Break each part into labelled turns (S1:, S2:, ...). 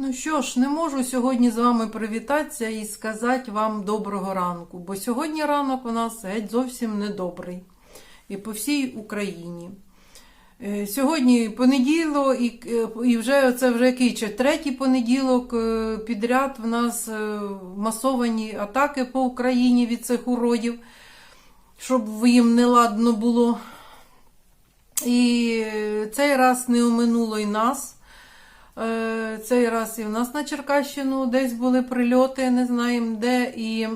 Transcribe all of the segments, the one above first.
S1: Ну що ж, не можу сьогодні з вами привітатися і сказати вам доброго ранку, бо сьогодні ранок у нас геть зовсім недобрий. І по всій Україні. Е, Сьогодні понеділок, і, е, і вже це вже який чи третій понеділок е, підряд в нас масовані атаки по Україні від цих уродів, щоб їм не ладно було. І цей раз не оминуло і нас. Е, Цей раз і в нас на Черкащину десь були прильоти, не знаємо де. І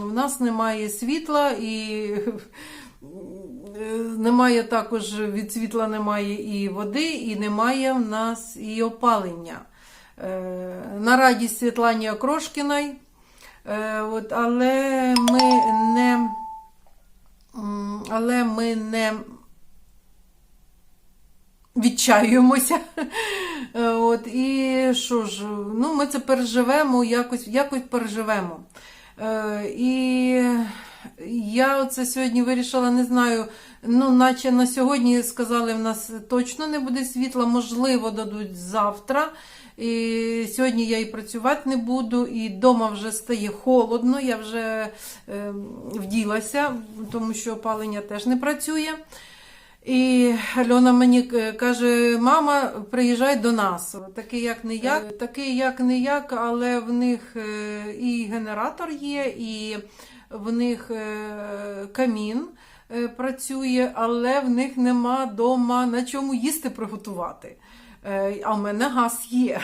S1: в нас немає світла, і е, немає також від світла немає і води, і немає в нас і опалення. Е, На радість Світлані Окрошкіної. Е, але ми не. Але ми не відчаюємося. Е, От, і що ж, ну, ми це переживемо, якось, якось переживемо. Е, і я оце сьогодні вирішила, не знаю, ну, наче на сьогодні сказали, в нас точно не буде світла, можливо, дадуть завтра. І сьогодні я і працювати не буду, і вдома вже стає холодно, я вже е, вділася, тому що опалення теж не працює. І Альона мені е, каже: мама, приїжджай до нас. Такий як не як, такий як не як, але в них е, і генератор є, і в них е, камін е, працює, але в них нема дома на чому їсти приготувати. Е, А в мене газ є.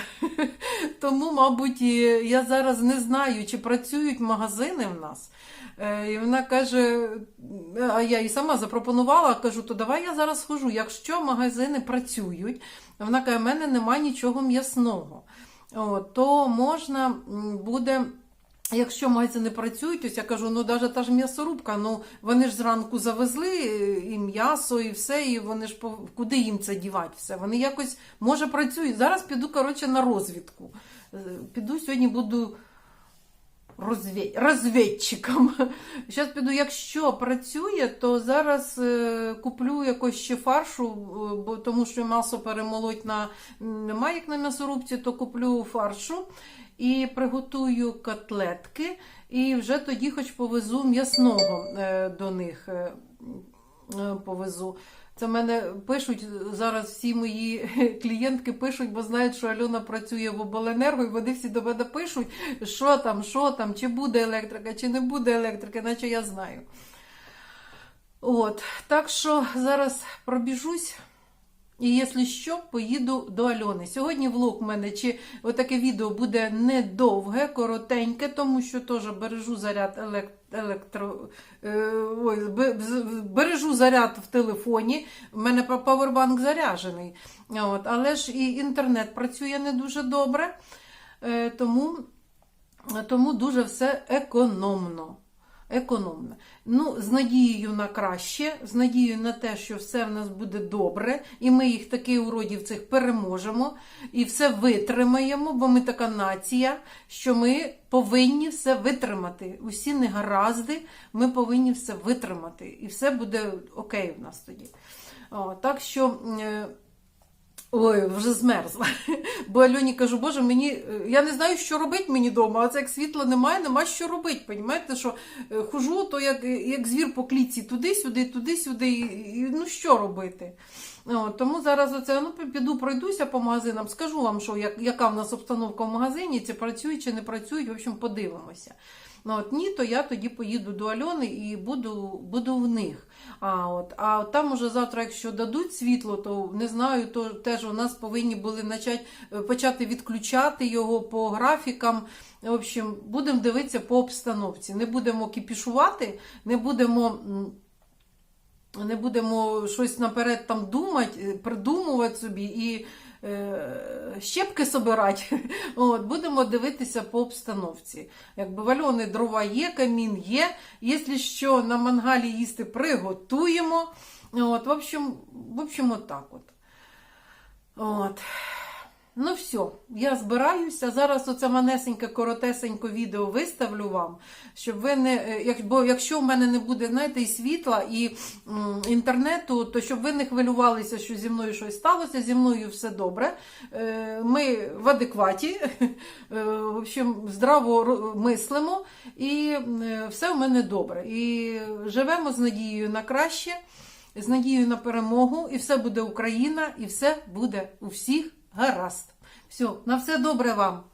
S1: Тому, мабуть, я зараз не знаю, чи працюють магазини в нас. Е, І вона каже, а я їй сама запропонувала, кажу, то давай я зараз схожу. Якщо магазини працюють, вона каже, в мене немає нічого м'ясного. То можна буде. Якщо магазини працюють, ось я кажу, ну навіть та ж м'ясорубка, ну вони ж зранку завезли е, і м'ясо, і все, і вони ж куди їм це дівати все? Вони якось може працюють. Зараз піду коротше на розвідку. Е, Піду сьогодні буду. Розвідчиком. Зараз піду, якщо працює, то зараз е, куплю якось ще фаршу, е, бо тому що масо перемолоть на немає як на м'ясорубці, то куплю фаршу і приготую котлетки, і вже тоді хоч повезу м'ясного е, до них. Е, е, Повезу. Це мене пишуть зараз всі мої клієнтки пишуть, бо знають, що Альона працює в обленерго, і вони всі до мене пишуть, що там, що там, чи буде електрика, чи не буде електрики, наче я знаю. От, так що зараз пробіжусь. І якщо що, поїду до Альони. Сьогодні влог у мене чи отаке відео буде недовге, коротеньке, тому що теж бережу заряд елек... електро. е, Ой, бережу заряд в телефоні. У мене па- павербанк заряджений. От, але ж і інтернет працює не дуже добре, е, тому, тому дуже все економно. Економно. Ну, з надією на краще, з надією на те, що все в нас буде добре, і ми їх таких уродів цих переможемо, і все витримаємо, бо ми така нація, що ми повинні все витримати. Усі негаразди, ми повинні все витримати. І все буде окей в нас тоді. О, так що. Ой, вже змерзла. Бо Альоні кажу, боже, мені е, я не знаю, що робити мені вдома, а це як світла немає, нема що робити. Понімаєте, що е, хожу, то як, як звір по клітці, туди-сюди, туди-сюди, і, і, ну що робити? О, тому зараз оце ну, піду пройдуся по магазинам, скажу вам, що як, яка в нас обстановка в магазині, чи працюють, чи не працюють, в общем, подивимося. Ну, от, ні, то я тоді поїду до Альони і буду, буду в них. А, от, а там уже завтра, якщо дадуть світло, то не знаю, то теж у нас повинні були начать, е, почати відключати його по графікам. В общем, будемо дивитися по обстановці. Не будемо кіпішувати, не будемо. Не будемо щось наперед там думати, е, придумувати собі і щепки собирати. От, будемо дивитися по обстановці. Якби вальони дрова є, камін є. Якщо що, на мангалі їсти приготуємо. От, в общем, в общем, от так от. От. Ну все, я збираюся. Зараз оце манесеньке, коротесеньке відео виставлю вам, щоб ви не. е, бо якщо в мене не буде, знаєте, і світла, і інтернету, то щоб ви не хвилювалися, що зі мною щось сталося, зі мною все добре. Е, Ми в адекваті, е, в общем, здраво мислимо, і все в мене добре. І живемо з надією на краще з надією на перемогу, і все буде Україна, і все буде у всіх гаразд. Все, на все добре вам.